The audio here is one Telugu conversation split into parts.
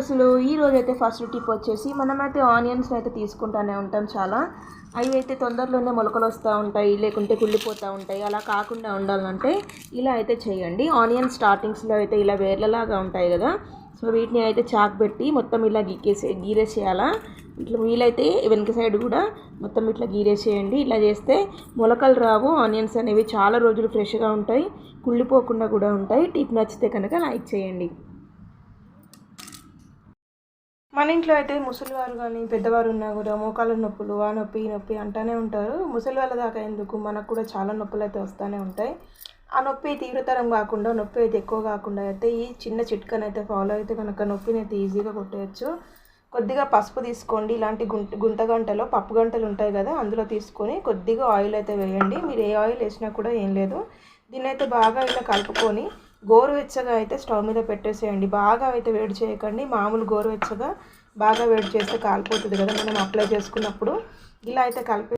అసలు ఈ అయితే ఫస్ట్ టిప్ వచ్చేసి మనమైతే ఆనియన్స్ అయితే తీసుకుంటానే ఉంటాం చాలా. అవి అయితే తొందరలోనే మొలకలు వస్తూ ఉంటాయి లేకుంటే కుళ్ళిపోతూ ఉంటాయి. అలా కాకుండా ఉండాలంటే ఇలా అయితే చేయండి. ఆనియన్ స్టార్టింగ్స్లో అయితే ఇలా వేర్లలాగా ఉంటాయి కదా. సో వీటిని అయితే చాక్ పెట్టి మొత్తం ఇలా గీకేసే గీరేసేయాలా. ఇట్లా వీలైతే వెనక సైడ్ కూడా మొత్తం ఇట్లా గీరేసేయండి. ఇలా చేస్తే మొలకలు రావు ఆనియన్స్ అనేవి చాలా రోజులు ఫ్రెష్గా ఉంటాయి కుళ్ళిపోకుండా కూడా ఉంటాయి. టిప్ నచ్చితే కనుక లైక్ చేయండి. మన ఇంట్లో అయితే ముసలివారు కానీ పెద్దవారు ఉన్నా కూడా మోకాళ్ళ నొప్పులు ఆ నొప్పి ఈ నొప్పి అంటానే ఉంటారు. ముసలి వాళ్ళ దాకా ఎందుకు? మనకు కూడా చాలా నొప్పులు అయితే వస్తూనే ఉంటాయి. ఆ నొప్పి తీవ్రతరం కాకుండా నొప్పి అయితే ఎక్కువ కాకుండా అయితే ఈ చిన్న చిట్కను అయితే ఫాలో అయితే కనుక నొప్పిని అయితే ఈజీగా కొట్టేయచ్చు. కొద్దిగా పసుపు తీసుకోండి. ఇలాంటి గుంట గుంట గంటలో పప్పు గంటలు ఉంటాయి కదా అందులో తీసుకొని కొద్దిగా ఆయిల్ అయితే వేయండి. మీరు ఏ ఆయిల్ వేసినా కూడా ఏం లేదు. దీన్ని అయితే బాగా ఇలా కలుపుకొని గోరువెచ్చగా అయితే స్టవ్ మీద పెట్టేసేయండి. బాగా అయితే వేడి చేయకండి. మామూలు గోరువెచ్చగా బాగా వేడి చేస్తే కాలిపోతుంది కదా మనం అప్లై చేసుకున్నప్పుడు. ఇలా అయితే కలిపి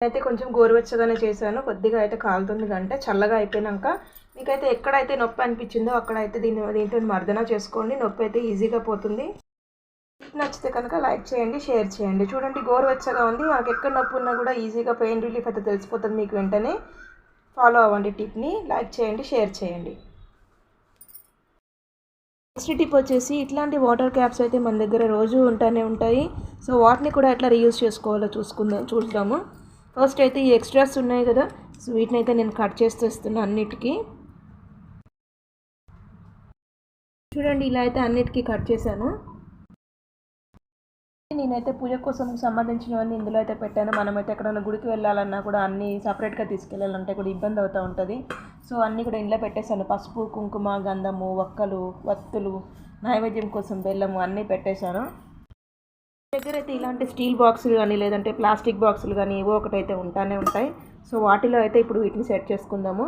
అయితే కొంచెం గోరువెచ్చగానే చేశాను. కొద్దిగా అయితే కాలుతుంది అంటే చల్లగా అయిపోయినాక మీకైతే ఎక్కడైతే నొప్పి అనిపించిందో అక్కడైతే దీన్ని దీంతో మర్దన చేసుకోండి. నొప్పి అయితే ఈజీగా పోతుంది. నచ్చితే కనుక లైక్ చేయండి షేర్ చేయండి. చూడండి గోరువెచ్చగా ఉంది. నాకు ఎక్కడ నొప్పి ఉన్నా కూడా ఈజీగా పెయిన్ రిలీఫ్ అయితే తెలిసిపోతుంది మీకు వెంటనే. ఫాలో అవ్వండి టిప్ని. లైక్ చేయండి షేర్ చేయండి. నెక్స్ట్ టిప్ వచ్చేసి ఇట్లాంటి వాటర్ క్యాప్స్ అయితే మన దగ్గర రోజు ఉంటానే ఉంటాయి. సో వాటిని కూడా ఎట్లా రీయూజ్ చేసుకోవాలో చూసుకుందాం చూద్దాము. ఫస్ట్ అయితే ఈ ఎక్స్ట్రాస్ ఉన్నాయి కదా సో వీటిని అయితే నేను కట్ చేస్తేస్తున్నాను అన్నిటికీ. చూడండి ఇలా అయితే అన్నిటికీ కట్ చేశాను. నేనైతే పూజ కోసం సంబంధించినవన్నీ ఇందులో అయితే పెట్టాను. మనమైతే ఎక్కడైనా గుడికి వెళ్ళాలన్నా కూడా అన్నీ సపరేట్గా తీసుకెళ్ళాలంటే కూడా ఇబ్బంది అవుతూ ఉంటుంది. సో అన్నీ కూడా ఇంట్లో పెట్టేశాను. పసుపు కుంకుమ గంధము వక్కలు వత్తులు నైవేద్యం కోసం బెల్లము అన్నీ పెట్టేశాను. దగ్గర అయితే ఇలాంటి స్టీల్ బాక్సులు కానీ లేదంటే ప్లాస్టిక్ బాక్సులు కానీ ఏవో ఒకటైతే ఉంటానే ఉంటాయి. సో వాటిలో అయితే ఇప్పుడు వీటిని సెట్ చేసుకుందాము.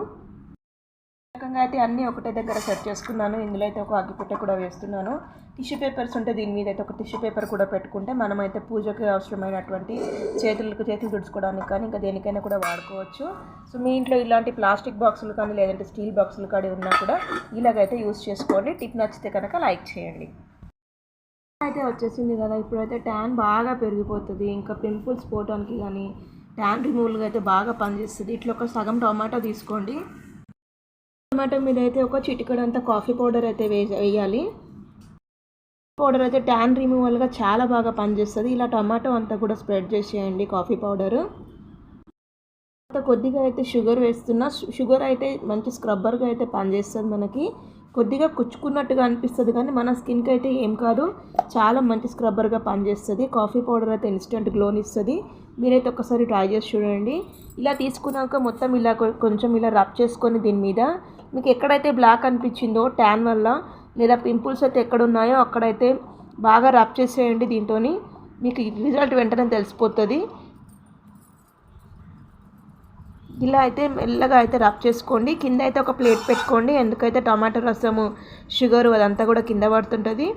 రకంగా అయితే అన్నీ ఒకటే దగ్గర సెట్ చేసుకున్నాను. ఇందులో అయితే ఒక అగ్గిపుట్ట కూడా వేస్తున్నాను. టిష్యూ పేపర్స్ ఉంటే దీని మీద అయితే ఒక టిష్యూ పేపర్ కూడా పెట్టుకుంటే మనమైతే పూజకి అవసరమైనటువంటి చేతులకు చేతులు తుడుచుకోవడానికి కానీ ఇంకా దేనికైనా కూడా వాడుకోవచ్చు. సో మీ ఇంట్లో ఇలాంటి ప్లాస్టిక్ బాక్సులు కానీ లేదంటే స్టీల్ బాక్సులు కానీ ఉన్నా కూడా ఇలాగైతే యూస్ చేసుకోండి. టిప్ నచ్చితే కనుక లైక్ చేయండి. అయితే వచ్చేసింది కదా ఇప్పుడైతే ట్యాన్ బాగా పెరిగిపోతుంది. ఇంకా పింపుల్స్ పోవడానికి కానీ ట్యాన్ రిమూవల్గా అయితే బాగా పనిచేస్తుంది. ఇట్లా ఒక సగం టొమాటో తీసుకోండి. టమాటో మీద అయితే ఒక చిటికడంత కాఫీ పౌడర్ అయితే వే వేయాలి. పౌడర్ అయితే ట్యాన్ రిమూవల్గా చాలా బాగా పనిచేస్తుంది. ఇలా టమాటో అంతా కూడా స్ప్రెడ్ చేసేయండి కాఫీ పౌడరు. కొద్దిగా అయితే షుగర్ వేస్తున్నా షుగర్ అయితే మంచి స్క్రబ్బర్గా అయితే పనిచేస్తుంది మనకి. కొద్దిగా కుచ్చుకున్నట్టుగా అనిపిస్తుంది కానీ మన స్కిన్కి అయితే ఏం కాదు. చాలా మంచి స్క్రబ్బర్గా పనిచేస్తుంది. కాఫీ పౌడర్ అయితే ఇన్స్టెంట్ గ్లోని ఇస్తుంది. మీరైతే ఒకసారి ట్రై చేసి చూడండి. ఇలా తీసుకున్నాక మొత్తం ఇలా కొంచెం ఇలా రబ్ చేసుకొని దీని మీద మీకు ఎక్కడైతే బ్లాక్ అనిపించిందో ట్యాన్ వల్ల లేదా పింపుల్స్ అయితే ఎక్కడ ఉన్నాయో అక్కడైతే బాగా రబ్ చేసేయండి దీంతో మీకు రిజల్ట్ వెంటనే తెలిసిపోతుంది. ఇలా అయితే మెల్లగా అయితే రబ్ చేసుకోండి. కింద అయితే ఒక ప్లేట్ పెట్టుకోండి. ఎందుకైతే టమాటో రసము షుగర్ అదంతా కూడా కింద పడుతుంటుంది.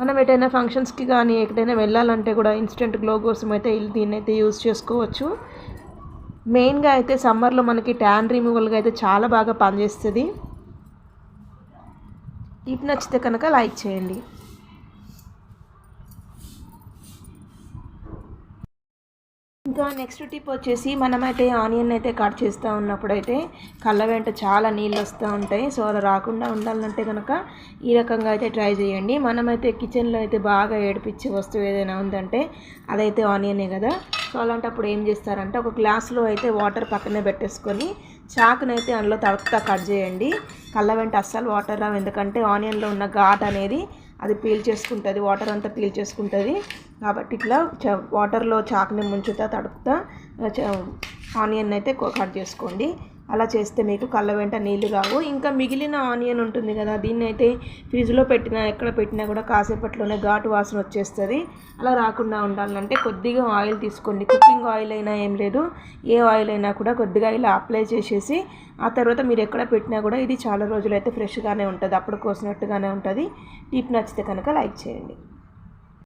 మనం ఎటైనా ఫంక్షన్స్కి కానీ ఎక్కడైనా వెళ్ళాలంటే కూడా ఇన్స్టెంట్ గ్లో కోసం అయితే దీన్ని అయితే యూస్ చేసుకోవచ్చు. మెయిన్గా అయితే సమ్మర్లో మనకి ట్యాన్ రిమూవల్గా అయితే చాలా బాగా పనిచేస్తుంది. టిప్ నచ్చితే కనుక లైక్ చేయండి. ఇంకా నెక్స్ట్ టిప్ వచ్చేసి మనమైతే ఆనియన్ అయితే కట్ చేస్తూ ఉన్నప్పుడు అయితే కళ్ళ వెంట చాలా నీళ్ళు వస్తూ ఉంటాయి. సో అలా రాకుండా ఉండాలంటే కనుక ఈ రకంగా అయితే ట్రై చేయండి. మనమైతే కిచెన్లో అయితే బాగా ఏడిపించే వస్తువు ఏదైనా ఉందంటే అదైతే ఆనియనే కదా. సో అలాంటప్పుడు ఏం చేస్తారంటే ఒక గ్లాస్లో అయితే వాటర్ పక్కనే పెట్టేసుకొని చాకునైతే అందులో తడతా కట్ చేయండి. కళ్ళ వెంట అస్సలు వాటర్ రావు. ఎందుకంటే ఆనియన్లో ఉన్న ఘాట్ అనేది అది పీల్ చేసుకుంటుంది వాటర్ అంతా పీల్ చేసుకుంటుంది. కాబట్టి ఇట్లా చ వాటర్లో చాకుని ముంచుతా తడుపుతా ఆనియన్ అయితే కట్ చేసుకోండి. అలా చేస్తే మీకు కళ్ళ వెంట నీళ్ళు కావు ఇంకా మిగిలిన ఆనియన్ ఉంటుంది కదా దీన్ని అయితే ఫ్రిడ్జ్లో పెట్టినా ఎక్కడ పెట్టినా కూడా కాసేపట్లోనే ఘాటు వాసన వచ్చేస్తుంది. అలా రాకుండా ఉండాలంటే కొద్దిగా ఆయిల్ తీసుకోండి. కుకింగ్ ఆయిల్ అయినా ఏం లేదు. ఏ ఆయిల్ అయినా కూడా కొద్దిగా ఇలా అప్లై చేసేసి ఆ తర్వాత మీరు ఎక్కడ పెట్టినా కూడా ఇది చాలా రోజులైతే ఫ్రెష్గానే ఉంటుంది. అప్పుడు కోసినట్టుగానే ఉంటుంది. టిప్ నచ్చితే కనుక లైక్ చేయండి.